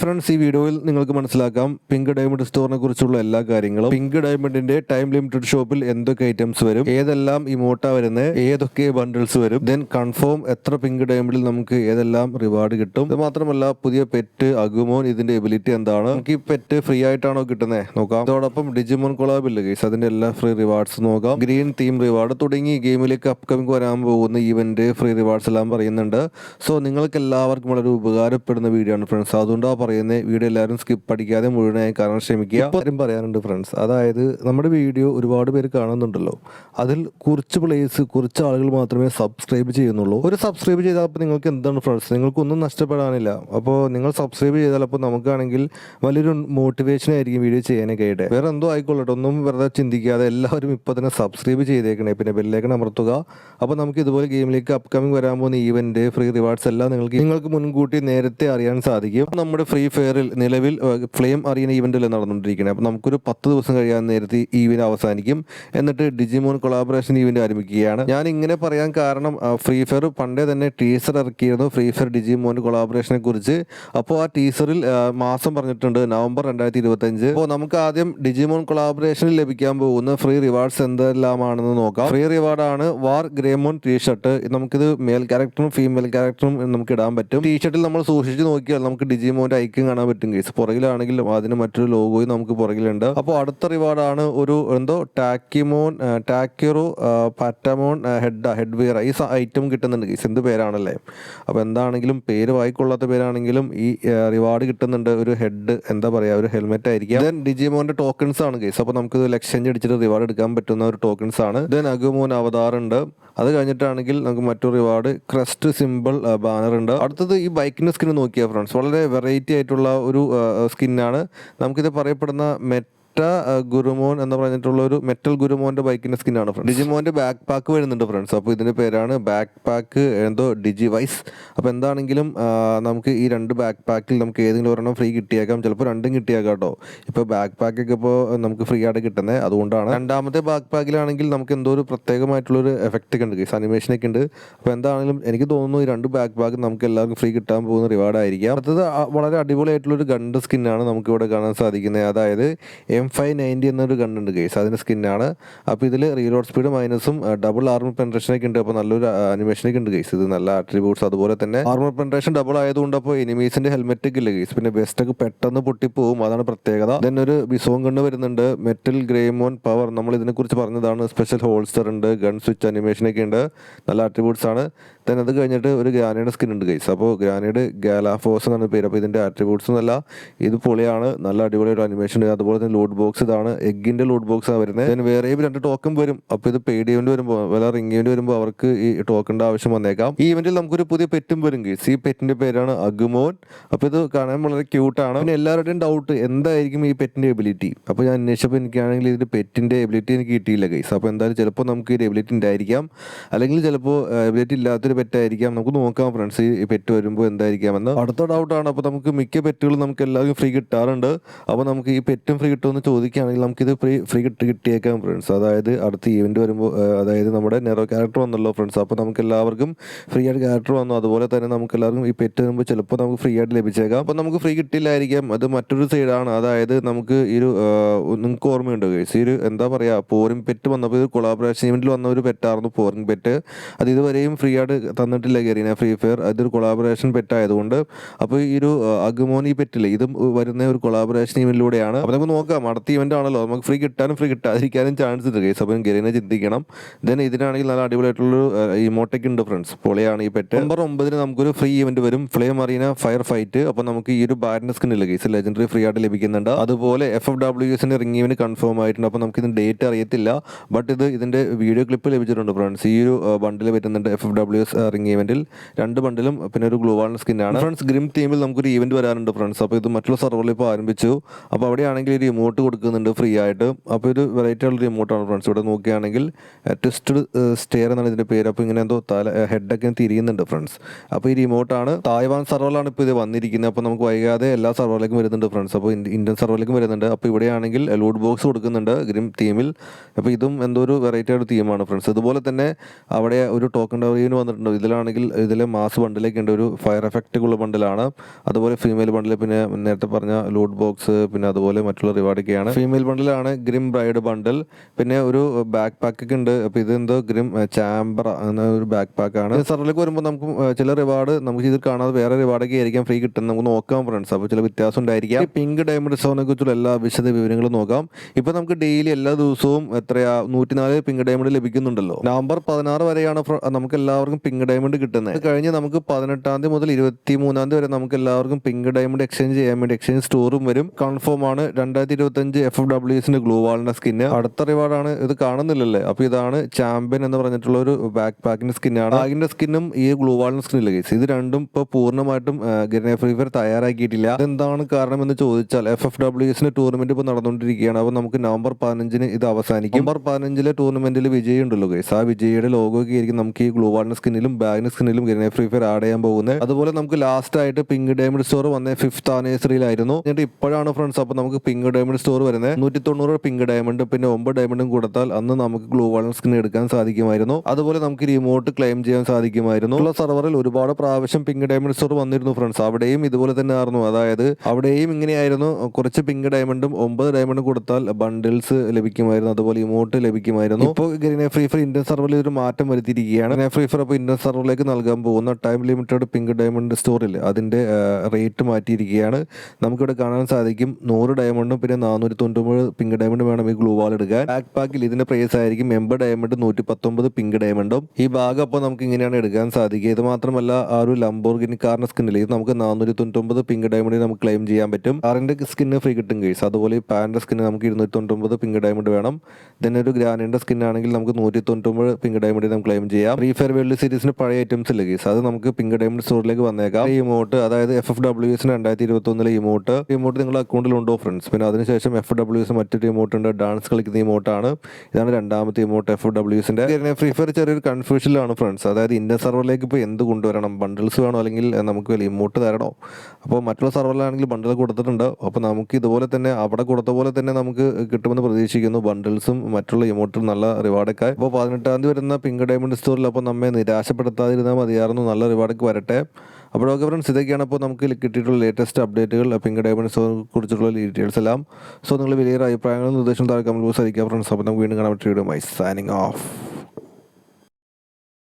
Friends ഈ വീഡിയോയിൽ നിങ്ങൾക്ക് മനസ്സിലാക്കാം. പിങ്ക് ഡയമണ്ട് സ്റ്റോറിനെ കുറിച്ചുള്ള എല്ലാ കാര്യങ്ങളും. പിങ്ക് ഡയമണ്ടിന്റെ ടൈം ലിമിറ്റഡ് ഷോപ്പിൽ എന്തൊക്കെ ഐറ്റംസ് വരും ഏതെല്ലാം ഇമോട്ട വരുന്നത് ഏതൊക്കെ ബണ്ടിൽസ് വരും ദെൻ കൺഫേം എത്ര പിങ്ക് ഡയമണ്ടിൽ നമുക്ക് ഏതെല്ലാം റിവാർഡ് കിട്ടും. ഇത് മാത്രമല്ല പുതിയ പെറ്റ് അഗുമോൻ ഇതിന്റെ എബിലിറ്റി എന്താണ്? നമുക്ക് ഈ പെറ്റ് ഫ്രീ ആയിട്ടാണോ കിട്ടുന്നത് നോക്കാം. അതോടൊപ്പം ഡിജിമോൻ കൊളാബ് ഇല്ല ഗൈസ് അതിന്റെ എല്ലാ ഫ്രീ റിവാർഡ്സ് നോക്കാം. ഗ്രീൻ തീം റിവാർഡ് തുടങ്ങി ഗെയിമിലേക്ക് അപ്കമിംഗ് വരാൻ പോകുന്ന ഈവന്റ് ഫ്രീ റിവാർഡ്സ് എല്ലാം പറയുന്നുണ്ട്. സോ നിങ്ങൾക്ക് എല്ലാവർക്കും വളരെ ഉപകാരപ്പെടുന്ന വീഡിയോ ആണ് ഫ്രണ്ട്സ് അതുകൊണ്ടാണ് പറയുന്നത് വീഡിയോ എല്ലാവരും സ്കിപ്പ് അടിക്കാതെ മുഴുവനായി കാണാൻ ശ്രമിക്കുക. കാര്യം പറയാനുണ്ട് ഫ്രണ്ട്സ് അതായത് നമ്മുടെ വീഡിയോ ഒരുപാട് പേര് കാണുന്നുണ്ടല്ലോ. അതിൽ കുറച്ച് പ്ലേസ് കുറച്ച് ആളുകൾ മാത്രമേ സബ്സ്ക്രൈബ് ചെയ്യുന്നുള്ളൂ. ഒരു സബ്സ്ക്രൈബ് ചെയ്താൽ അപ്പോൾ നിങ്ങൾക്ക് എന്താണ് ഫ്രണ്ട്സ് നിങ്ങൾക്കൊന്നും നഷ്ടപ്പെടാനില്ല. അപ്പോൾ നിങ്ങൾ സബ്സ്ക്രൈബ് ചെയ്താൽ അപ്പോൾ നമുക്കാണെങ്കിൽ വലിയൊരു മോട്ടിവേഷൻ ആയിരിക്കും വീഡിയോ ചെയ്യാനൊക്കെ ആയിട്ട്. വേറെ എന്തോ ആയിക്കൊള്ളട്ടെ. ഒന്നും വെറുതെ ചിന്തിക്കാതെ എല്ലാവരും ഇപ്പോൾ തന്നെ സബ്സ്ക്രൈബ് ചെയ്തേക്കണേ. പിന്നെ ബെല്ലേക്കൺ അമർത്തുക. അപ്പോൾ നമുക്ക് ഇതുപോലെ ഗെയിമിലേക്ക് അപ്കമിങ് വരാൻ പോകുന്ന ഈവന്റ് ഫ്രീ റിവാർഡ്സ് എല്ലാം നിങ്ങൾക്ക് നിങ്ങൾക്ക് മുൻകൂട്ടി നേരത്തെ അറിയാൻ സാധിക്കും. നമ്മുടെ ഫ്രീ ഫയറിൽ നിലവിൽ ഫ്ലെയിം അറിയുന്ന ഈവന്റ് നടന്നുകൊണ്ടിരിക്കുന്നത് അപ്പോൾ നമുക്കൊരു പത്ത് ദിവസം കഴിയാൻ നേരത്തെ ഈ അവസാനിക്കും. എന്നിട്ട് ഡിജിമോൺ കൊളാബറേഷൻ ഇവന്റ് ആരംഭിക്കുകയാണ്. ഞാൻ ഇങ്ങനെ പറയാൻ കാരണം ഫ്രീ ഫയർ പണ്ടേ തന്നെ ടീസർ ഇറക്കിയിരുന്നു ഫ്രീ ഫയർ ഡിജിമോൻ കൊളാബറേഷനെ കുറിച്ച്. അപ്പോൾ ആ ടീസറിൽ മാസം പറഞ്ഞിട്ടുണ്ട് നവംബർ രണ്ടായിരത്തി ഇരുപത്തഞ്ച് അപ്പോൾ നമുക്ക് ആദ്യം ഡിജിമോൺ കൊളാബറേഷനിൽ ലഭിക്കാൻ പോകുന്ന ഫ്രീ റിവാർഡ്സ് എന്തെല്ലാമാണെന്ന് നോക്കാം. ഫ്രീ റിവാർഡാണ് വാർ ഗ്രേമോൺ ടീ ഷർട്ട് നമുക്കിത് മെയിൽ ക്യാരക്ടറും ഫീമെയിൽ ക്യാരക്ടറും നമുക്ക് ഇടാൻ പറ്റും. ടീഷർട്ടിൽ നമ്മൾ സൂക്ഷിച്ച് നോക്കിയാൽ നമുക്ക് ഡിജിമോന്റെ ഐക്യം കാണാൻ പറ്റും. കേസ് പുറകിലാണെങ്കിൽ അതിന് മറ്റൊരു ലോഗോയും നമുക്ക് പുറകിലുണ്ട്. അപ്പോൾ അടുത്ത റിവാർഡാണ് ഒരു എന്തോ ടാക്കിമോൺ ടാക്കിറോ പാറ്റമോൺ ഹെഡ് ഹെഡ് വെയർ ഈ ഐറ്റം കിട്ടുന്നുണ്ട് കേസ് എന്ത് പേരാണല്ലേ? അപ്പോൾ എന്താണെങ്കിലും പേര് വായിക്കൊള്ളാത്ത പേരാണെങ്കിലും ഈ റിവാർഡ് കിട്ടുന്നുണ്ട്. ഒരു ഹെഡ് എന്താ പറയുക ഒരു ഹെൽമെറ്റ് ആയിരിക്കും. ദെൻ ഡിജിമോന്റെ ടോക്കൺസ് ആണ് കേസ് അപ്പോൾ നമുക്ക് എക്സ്ചേഞ്ച് അടിച്ചിട്ട് റിവാർഡ് എടുക്കാൻ പറ്റുന്ന ഒരു ടോക്കൺസ് ആണ്. ദെൻ അഗുമോൻ അവതാർ ഉണ്ട് അത് കഴിഞ്ഞിട്ടാണെങ്കിൽ നമുക്ക് മറ്റൊരു റിവാർഡ് ക്രസ്റ്റ് സിമ്പിൾ ബാനർ ഉണ്ട്. അടുത്തത് ഈ ബൈക്കിന്റെ സ്കിൻ നോക്കിയാൽ ഫ്രണ്ട്സ് വളരെ വെറൈറ്റി ആയിട്ടുള്ള ഒരു സ്കിന്നാണ് നമുക്കിത് പറയപ്പെടുന്ന മെറ്റ് മെറ്റ ഗുരുമോൻ എന്ന് പറഞ്ഞിട്ടുള്ള ഒരു മെറ്റൽ ഗുരുമോന്റെ ബൈക്കിന്റെ സ്കിന്നാണ് ഫ്രണ്ട്സ് ഡിജിമോന്റെ ബാക്ക് പാക്ക് വരുന്നുണ്ട് ഫ്രണ്ട്സ് അപ്പോൾ ഇതിന്റെ പേരാണ് ബാക്ക് പാക്ക് എന്തോ ഡിജി വൈസ് അപ്പോൾ എന്താണെങ്കിലും നമുക്ക് ഈ രണ്ട് ബാക്ക് പാക്കിൽ നമുക്ക് ഏതെങ്കിലും ഒരെണ്ണം ഫ്രീ കിട്ടിയേക്കാം. ചിലപ്പോൾ രണ്ടും കിട്ടിയേക്കാം കേട്ടോ. ഇപ്പോൾ ബാക്ക് പാക്ക് ഒക്കെ ഇപ്പോൾ നമുക്ക് ഫ്രീ ആയിട്ട് കിട്ടുന്നത് അതുകൊണ്ടാണ് രണ്ടാമത്തെ ബാക്ക് പാക്കിലാണെങ്കിൽ നമുക്ക് എന്തോ ഒരു പ്രത്യേകമായിട്ടുള്ള ഒരു എഫക്റ്റ് ഒക്കെ ഉണ്ട് കേസ് അനിമേഷനൊക്കെ ഉണ്ട്. അപ്പോൾ എന്താണെങ്കിലും എനിക്ക് തോന്നുന്നു ഈ രണ്ട് ബാക്ക് പാക്ക് നമുക്ക് എല്ലാവർക്കും ഫ്രീ കിട്ടാൻ പോകുന്ന റിവാർഡ് ആയിരിക്കാം. അടുത്തത് വളരെ അടിപൊളിയായിട്ടുള്ള ഒരു ഗണ്ട് സ്കിന്നാണ് നമുക്ക് ഇവിടെ കാണാൻ സാധിക്കുന്നത്. അതായത് എം ഫൈവ് നയന്റി എന്നൊരു ഗണ്ണുണ്ട് കേസ് അതിന്റെ സ്കിന്നാണ് അപ്പോൾ ഇതിൽ റീലോഡ് സ്പീഡ് മൈനസും ഡബിൾ ആർമർ പെൻട്രേഷനൊക്കെ ഉണ്ട്. അപ്പോൾ നല്ലൊരു അനിമേഷനൊക്കെ ഉണ്ട് കേസ് ഇത് നല്ല ആട്രിബ്യൂട്ട്സ് അതുപോലെ തന്നെ ആർമർ പെൻട്രേഷൻ ഡബിൾ ആയതുകൊണ്ട് അപ്പോൾ എനിമീസിന്റെ ഹെൽമെറ്റ് ഒക്കെ ഇല്ല കേസ് പിന്നെ വെസ്റ്റ് ഒക്കെ പെട്ടെന്ന് പൊട്ടിപ്പോവും. അതാണ് പ്രത്യേകത. ദെൻ ഒരു ബിസോം ഗണ്ണ് വരുന്നുണ്ട്. മെറ്റൽ ഗ്രേമോൺ പവർ നമ്മൾ ഇതിനെക്കുറിച്ച് പറഞ്ഞതാണ്. സ്പെഷ്യൽ ഹോൾസ്റ്റർ ഉണ്ട് ഗൺ സ്വിച്ച് അനിമേഷനൊക്കെ ഉണ്ട്. നല്ല ആട്രിബ്യൂട്ട്സ് ആണ്. ദെൻ അത് കഴിഞ്ഞിട്ട് ഒരു ഗ്രാനൈഡ് സ്കിൻ ഉണ്ട് ഗൈസ് അപ്പോൾ ഗ്രാനൈഡ് ഗാലാഫോസ് എന്നാണ് പേര്. അപ്പോൾ ഇതിന്റെ ആട്രിബ്യൂട്ട്സ് എന്നല്ല ഇത് പൊളിയാണ്. നല്ല അടിപൊളി ഒരു അനിമേഷൻ ഉണ്ട്. അതുപോലെ തന്നെ ലൂട്ട് ബോക്സ് ഇതാണ്. എഗ്ഗിന്റെ ലൂട്ട് ബോക്സ് ആണ് വരുന്നത് ദെൻ വേറെ രണ്ട് ടോക്കൺ വരും. അപ്പോൾ ഇത് പെയ്ഡ് ഇവന്റ് വരുമ്പോൾ വല്ല റിംഗ് ഇവന്റ് വരുമ്പോൾ അവർക്ക് ഈ ടോക്കണിന്റെ ആവശ്യം വന്നേക്കാം. ഈ ഇവന്റിൽ നമുക്കൊരു പുതിയ പെറ്റും വരും ഗൈസ് ഈ പെറ്റിന്റെ പേരാണ് അഗുമോൻ അപ്പോൾ ഇത് കാണാൻ വളരെ ക്യൂട്ടാണ് പിന്നെ എല്ലാവരുടെയും ഡൗട്ട് എന്തായിരിക്കും ഈ പെറ്റിന്റെ എബിലിറ്റി അപ്പോൾ ഞാൻ അന്വേഷിച്ചപ്പോൾ എനിക്കാണെങ്കിൽ ഇതിന്റെ പെറ്റിന്റെ എബിലിറ്റി എനിക്ക് കിട്ടിയില്ല ഗൈസ് അപ്പോൾ എന്തായാലും ചിലപ്പോൾ നമുക്ക് ഈ എബിലിറ്റി ഉണ്ടായിരിക്കാം. അല്ലെങ്കിൽ ചിലപ്പോൾ എബിലിറ്റി ഇല്ലാത്തൊരു പെറ്റായിരിക്കാം നമുക്ക് നോക്കാം ഫ്രണ്ട്സ് ഈ പെറ്റ് വരുമ്പോൾ എന്തായിരിക്കാമെന്ന്. അടുത്ത ഡൗട്ടാണ് അപ്പോൾ നമുക്ക് മിക്ക പെറ്റുകളും നമുക്ക് എല്ലാവർക്കും ഫ്രീ കിട്ടാറുണ്ട്. അപ്പോൾ നമുക്ക് ഈ പെറ്റും ഫ്രീ കിട്ടുമെന്ന് ചോദിക്കുകയാണെങ്കിൽ നമുക്കിത് ഫ്രീ ഫ്രീ കിട്ടി കിട്ടിയേക്കാം ഫ്രണ്ട്സ് അതായത് അടുത്ത ഈവന്റ് വരുമ്പോൾ അതായത് നമ്മുടെ നെറോ ക്യാരക്ടർ വന്നല്ലോ ഫ്രണ്ട്സ് അപ്പോൾ നമുക്ക് എല്ലാവർക്കും ഫ്രീ ആയിട്ട് ക്യാരക്ടർ വന്നു. അതുപോലെ തന്നെ നമുക്ക് എല്ലാവർക്കും ഈ പെറ്റ് വരുമ്പോൾ ചിലപ്പോൾ നമുക്ക് ഫ്രീ ആയിട്ട് ലഭിച്ചേക്കാം. അപ്പോൾ നമുക്ക് ഫ്രീ കിട്ടില്ലായിരിക്കാം. അത് മറ്റൊരു സൈഡാണ് അതായത് നമുക്ക് ഈ ഒരു നിങ്ങൾക്ക് ഓർമ്മയുണ്ടോ ഗൈസ് ഈ ഒരു എന്താ പറയുക പോരും പെറ്റ് വന്നപ്പോൾ ഇത് കൊളാബറേഷൻ ഇവന്റിൽ വന്ന ഒരു പെറ്റായിരുന്നു പോറിംഗ് പെറ്റ്. അത് ഇതുവരെയും ഫ്രീ ആയിട്ട് തന്നിട്ടില്ല കയറിന ഫ്രീ ഫയർ. അതൊരു കൊളാബറേഷൻ പെറ്റായതുകൊണ്ട്. അപ്പോൾ ഈ ഒരു അഗുമോനി പെറ്റില്ലേ ഇതും വരുന്ന ഒരു കൊളാബറേഷൻ ഇവന്റിലൂടെയാണ് അപ്പോൾ നമുക്ക് നോക്കാം അടുത്ത ഇവന്റ് ആണല്ലോ. നമുക്ക് ഫ്രീ കിട്ടാനും ഫ്രീ കിട്ടാതിരിക്കാനും ചാൻസ് ഉണ്ട്. കേസ് അപ്പം ഗരീനെ ചിന്തിക്കണം. ദെൻ ഇതിനാണെങ്കിൽ നല്ല അടിപൊളിയായിട്ടുള്ളൊരു ഇമോട്ടൊക്കെ ഉണ്ട് ഫ്രണ്ട്സ് പൊളിയാണ് ഈ പെറ്റ്. നമ്പർ ഒമ്പതിന് നമുക്കൊരു ഫ്രീ ഇവന്റ് വരും. ഫ്ലെയിം അറീന ഫയർ ഫൈറ്റ് അപ്പോൾ നമുക്ക് ഈ ഒരു ബാറ്റിന്റെ സ്കിൻ ഇല്ല കേസ് ലെജൻഡറി ഫ്രീ ആയിട്ട് ലഭിക്കുന്നുണ്ട്. അതുപോലെ എഫ് എഫ് ഡബ്ല്യു എസിന്റെ റിംഗ് ഇവന്റ് കൺഫേം ആയിട്ടുണ്ട്. അപ്പോൾ നമുക്ക് ഇതിന്റെ ഡേറ്റ് അറിയത്തില്ല. ബട്ട് ഇത് ഇതിന്റെ വീഡിയോ ക്ലിപ്പ് ലഭിച്ചിട്ടുണ്ട് ഫ്രണ്ട്സ് ഈ ഒരു ബണ്ടിൽ പറ്റുന്നുണ്ട് F F W S ring ഇവന്റിൽ രണ്ട് ബണ്ടിലും പിന്നെ ഒരു ഗ്ലൂ സ്കിൻ ആണ്. ഫ്രണ്ട്സ് ഗ്രിം തീമിൽ നമുക്കൊരു ഇവന്റ് വരാറുണ്ട് ഫ്രണ്ട്സ്. അപ്പോൾ ഇത് മറ്റുള്ള സർവറിൽ ഇപ്പോൾ ആരംഭിച്ചു. അപ്പോൾ അവിടെയാണെങ്കിൽ ഒരു റിമോട്ട് കൊടുക്കുന്നുണ്ട് ഫ്രീ ആയിട്ട്. അപ്പോൾ ഒരു വെറൈറ്റി ഉള്ള റിമോട്ടാണ് ഫ്രണ്ട്സ്. ഇവിടെ നോക്കുകയാണെങ്കിൽ ട്വിസ്റ്റഡ് സ്റ്റെയർ എന്നാണ് ഇതിന്റെ പേര്. അപ്പോൾ ഇങ്ങനെ എന്തോ തല ഹെഡൊക്കെ തിരിയുന്നുണ്ട് ഫ്രണ്ട്സ്. അപ്പോൾ ഈ റിമോട്ടാണ് തായ്വാൻ സർവറിലാണ് ഇപ്പോൾ ഇത് വന്നിരിക്കുന്നത്. അപ്പോൾ നമുക്ക് വൈകാതെ എല്ലാ സർവറിലേക്കും വരുന്നുണ്ട് ഫ്രണ്ട്സ്. അപ്പോൾ ഇന്ത്യൻ സർവറിലേക്കും വരുന്നുണ്ട്. അപ്പോൾ ഇവിടെയാണെങ്കിൽ ലൂട്ട് ബോക്സ് കൊടുക്കുന്നുണ്ട് ഗ്രിം തീമിൽ അപ്പോൾ ഇതും എന്തോ ഒരു വെറൈറ്റി ആയിട്ട് തീമാണ് ഫ്രണ്ട്സ്. അതുപോലെ തന്നെ അവിടെ ഒരു ടോക്കൺ ഡവറിന് വന്നിട്ടുണ്ട്. കണ്ടിട്ടുണ്ട് ഇതിലാണെങ്കിൽ ഇതിലെ മാസ് ബണ്ടിലേക്ക് ഉണ്ട്. ഒരു ഫയർ എഫക്റ്റ് ഉള്ള ബണ്ടിലാണ് അതുപോലെ ഫീമെയിൽ ബണ്ടിൽ പിന്നെ നേരത്തെ പറഞ്ഞ ലൂട്ട് ബോക്സ് പിന്നെ അതുപോലെ മറ്റുള്ള റിവാർഡൊക്കെയാണ് ഫീമെയിൽ ബണ്ടിലാണ് ഗ്രിം ബ്രൈഡ് ബണ്ടിൽ പിന്നെ ഒരു ബാക്ക് പാക്ക് ഒക്കെ ഉണ്ട്. അപ്പോൾ ഇതെന്തോ ഗ്രിം ചാമ്പർ എന്ന ഒരു ബാക്ക് പാക്ക് ആണ് സർവറിലേക്ക് വരുമ്പോൾ നമുക്ക് ചില റിവാർഡ് നമുക്ക് ഇത് കാണാതെ വേറെ റിവാർഡൊക്കെ ആയിരിക്കാം. ഫ്രീ കിട്ടുന്നത് നമുക്ക് നോക്കാം ഫ്രണ്ട്സ് അപ്പോൾ ചില വ്യത്യാസം ഉണ്ടായിരിക്കാം. പിങ്ക് ഡയമണ്ട് സോണിനെ കുറിച്ചുള്ള എല്ലാ വിശദ വിവരങ്ങളും നോക്കാം. ഇപ്പൊ നമുക്ക് ഡെയിലി എല്ലാ ദിവസവും എത്രയാ? നൂറ്റിനാല് പിങ്ക് ഡയമണ്ട് ലഭിക്കുന്നുണ്ടല്ലോ. നവംബർ പതിനാറ് വരെയാണ് നമുക്ക് എല്ലാവർക്കും പിങ്ക് ഡയമണ്ട് കിട്ടുന്നത് കഴിഞ്ഞ് നമുക്ക് പതിനെട്ടാം തീയതി മുതൽ ഇരുപത്തി മൂന്നാം തീയതി വരെ നമുക്ക് എല്ലാവർക്കും പിങ്ക് ഡയമണ്ട് എക്സ്ചേഞ്ച് ചെയ്യാൻ വേണ്ടി എക്സ്ചേഞ്ച് സ്റ്റോറും വരും. കൺഫേം ആണ് രണ്ടായിരത്തി ഇരുപത്തഞ്ച് എഫ് എഫ് ഡബ്ല്യുസിന്റെ ഗ്ലൂ വാളിന്റെ സ്കിന്ന് അടുത്ത ആണ് ഇത് കാണുന്നില്ലല്ലേ? അപ്പൊ ഇതാണ് ചാമ്പ്യൻ എന്ന് പറഞ്ഞിട്ടുള്ള ഒരു ബാക്ക് പാക്കിന്റെ സ്കിന്നാണ് ബാഗിന്റെ സ്കിന്നും ഈ ഗ്ലൂ വാളിന്റെ സ്കിന്നില്ല കേസ് ഇത് രണ്ടും ഇപ്പൊ പൂർണമായിട്ടും ഗിരണ ഫ്രീ ഫയർ തയ്യാറാക്കിയിട്ടില്ല. എന്താണ് കാരണം എന്ന് ചോദിച്ചാൽ എഫ് എഫ് ഡബ്ല്യുസിന്റെ ടൂർണമെന്റ് ഇപ്പൊ നടന്നുകൊണ്ടിരിക്കുകയാണ്. അപ്പൊ നമുക്ക് നവംബർ പതിനഞ്ചിന് ഇത് അവസാനിക്കും. നവംബർ പതിനഞ്ചിലെ ടൂർണമെന്റിൽ വിജയം ഉണ്ടല്ലോ കേസ് ആ വിജയിയുടെ ലോഗോ ഒക്കെ ആയിരിക്കും നമുക്ക് ഈ ഗ്ലൂ വാളിന്റെ സ്കിന്നിലും ബാഗിന് സ്കിന്നിലും ഫ്രീ ഫയർ ആഡ് ചെയ്യാൻ പോകുന്നത്. അതുപോലെ നമുക്ക് ലാസ്റ്റ് ആയിട്ട് പിങ്ക് ഡയമണ്ട് സ്റ്റോർ വന്ന ഫിഫ്ത് ആനിവേഴ്സറിയിലായിരുന്നു എന്നിട്ട് ഇപ്പോഴാണ് ഫ്രണ്ട്സ് അപ്പൊ നമുക്ക് പിങ്ക് ഡയമണ്ട് സ്റ്റോർ വരുന്നത്. നൂറ്റി തൊണ്ണൂറ് പിങ്ക് ഡയമണ്ട് പിന്നെ ഒമ്പത് ഡയമണ്ടും കൊടുത്താൽ അന്ന് നമുക്ക് ഗ്ലൂ വാളൻ സ്കിൻ എടുക്കാൻ സാധിക്കുമായിരുന്നു. അതുപോലെ നമുക്ക് റിമോട്ട് ക്ലെയിം ചെയ്യാൻ സാധിക്കുമായിരുന്നു. ഉള്ള സെർവറിൽ ഒരുപാട് പ്രാവശ്യം പിങ്ക് ഡയമണ്ട് സ്റ്റോർ വന്നിരുന്നു ഫ്രണ്ട്സ് അവിടെയും ഇതുപോലെ തന്നെ ആയിരുന്നു. അതായത് അവിടെയും ഇങ്ങനെയായിരുന്നു. കുറച്ച് പിങ്ക് ഡയമണ്ടും ഒമ്പത് ഡയമണ്ടും കൊടുത്താൽ ബണ്ടിൽസ് ലഭിക്കുമായിരുന്നു. അതുപോലെ ഇമോട്ട് ലഭിക്കുമായിരുന്നു. ഇപ്പോൾ ഗ്രീനെ ഫ്രീ ഫയർ ഇന്ത്യൻ സെർവറിൽ ഒരു മാറ്റം വരുത്തിയിരിക്കുകയാണ്. ഫ്രീ ഫയർ അപ്പോൾ ഇന്ത്യൻ സെർവറിലേക്ക് നൽകാൻ പോകുന്ന ടൈം ലിമിറ്റഡ് പിങ്ക് ഡയമണ്ട് സ്റ്റോറിൽ അതിന്റെ റേറ്റ് മാറ്റിയിരിക്കുകയാണ്. നമുക്കിവിടെ കാണാൻ സാധിക്കും നൂറ് ഡയമണ്ടും പിന്നെ നാനൂറ്റി തൊണ്ണൂറ് പിങ്ക് ഡയമണ്ട് വേണം ഈ ഗ്ലൂ വാൾ എടുക്കാൻ. ബാക്ക് പാക്കിൽ ഇതിന്റെ പ്രൈസ് ആയിരിക്കും എൺപത് ഡയമണ്ട് നൂറ്റി പത്തൊമ്പത് പിങ്ക് ഡയമണ്ടും. ഈ ഭാഗം അപ്പോൾ നമുക്ക് ഇങ്ങനെയാണ് എടുക്കാൻ സാധിക്കുക. ഇത് മാത്രമല്ല ആ ഒരു ലംബോർഗിനി കാറിന്റെ സ്കിന്നിൽ ഇത് നമുക്ക് നാനൂറ്റി തൊണ്ണൂറ്റൊമ്പത് പിങ്ക് ഡയമണ്ട് നമുക്ക് ക്ലെയിം ചെയ്യാൻ പറ്റും. കാറിന്റെ സ്കിന്ന് ഫ്രീ കിട്ടും കേസ് അതുപോലെ ഈ പാന്റെ സ്കിന്ന് നമുക്ക് ഇരുന്നൂറ്റി തൊണ്ണൂറ്റൊമ്പത് പിങ്ക് ഡയമണ്ട് വേണം. ദെൻ ഒരു ഗ്രാനിന്റെ സ്കിൻ ആണെങ്കിൽ നമുക്ക് നൂറ്റി തൊണ്ണൂറ്റൊമ്പത് പിങ്ക് ഡയമണ്ട് നമുക്ക് ക്ലെയിം ചെയ്യാം. ഫ്രീ ഫയർ വേൾഡ് സീരീസിന് പഴയ ഐറ്റംസ് ഇല്ല കേസ് അത് നമുക്ക് പിങ്ക് ഡയമണ്ട് സ്റ്റോറിലേക്ക് വന്നേക്കാം. ഈ ഇമോട്ട് അതായത് എഫ് എഫ് ഡബ്ല്യു എസിന് രണ്ടായിരത്തി ഇരുപത്തി ഒന്നിലെ ഇമോട്ട് ഇമോട്ട് നിങ്ങളുടെ അക്കൗണ്ടിൽ ഉണ്ടോ ഫ്രണ്ട്സ് പിന്നെ അതിനുശേഷം എഫ് ഡബ്ല്യു എസ് മറ്റൊരു ഇമോട്ട് ഉണ്ട് ഡാൻസ് കളിക്കുന്ന ഇമോട്ടാണ് ഇതാണ് രണ്ടാമത്തെ ഇമോട്ട് എഫ് ഡബ്ല്യു എസിന്റെ ഫ്രീ ഫയർ ചെറിയൊരു കൺഫ്യൂഷനിലാണ് ഫ്രണ്ട്സ് അതായത് ഇന്ത്യൻ സർവറിലേക്ക് ഇപ്പോൾ എന്ത് കൊണ്ടുവരണം? ബണ്ടിൽസ് വേണോ അല്ലെങ്കിൽ നമുക്ക് ഇമോട്ട് തരണോ? അപ്പോൾ മറ്റുള്ള സർവറിലാണെങ്കിൽ ബണ്ടിൽ കൊടുത്തിട്ടുണ്ട്. അപ്പോൾ നമുക്ക് ഇതുപോലെ തന്നെ അവിടെ കൊടുത്ത പോലെ തന്നെ നമുക്ക് കിട്ടുമെന്ന് പ്രതീക്ഷിക്കുന്നു. ബണ്ടിൽസും മറ്റുള്ള ഇമോട്ടും നല്ല റിവാർഡൊക്കെ അപ്പോൾ പതിനെട്ടാം തീയതി വരുന്ന പിങ്ക് ഡയമണ്ട് സ്റ്റോറിൽ അപ്പോൾ നമ്മെ നിരാശപ്പെടുത്താതിരുന്നാൽ മതിയായിരുന്നു. നല്ല റിവാർഡൊക്കെ വരട്ടെ. അപ്പോൾ ഓക്കെ ഫ്രണ്ട്സ് ഇതൊക്കെയാണ് അപ്പോൾ നമുക്ക് കിട്ടിയിട്ടുള്ള ലേറ്റസ്റ്റ് അപ്ഡേറ്റുകൾ പിങ്ക് ഡയമണ്ട് സ്റ്റോറിനെ കുറിച്ചുള്ള ഡീറ്റെയിൽസ് എല്ലാം. സോ നിങ്ങൾ വലിയ അഭിപ്രായങ്ങളും നിർദ്ദേശം താഴെ കമന്റ് ബോക്സ് അറിയിക്കാം ഫ്രണ്ട്സ് അപ്പോൾ നമുക്ക് വീണ്ടും കാണാൻ പറ്റിയ വീഡിയോ മൈ സൈനിങ് ഓഫ്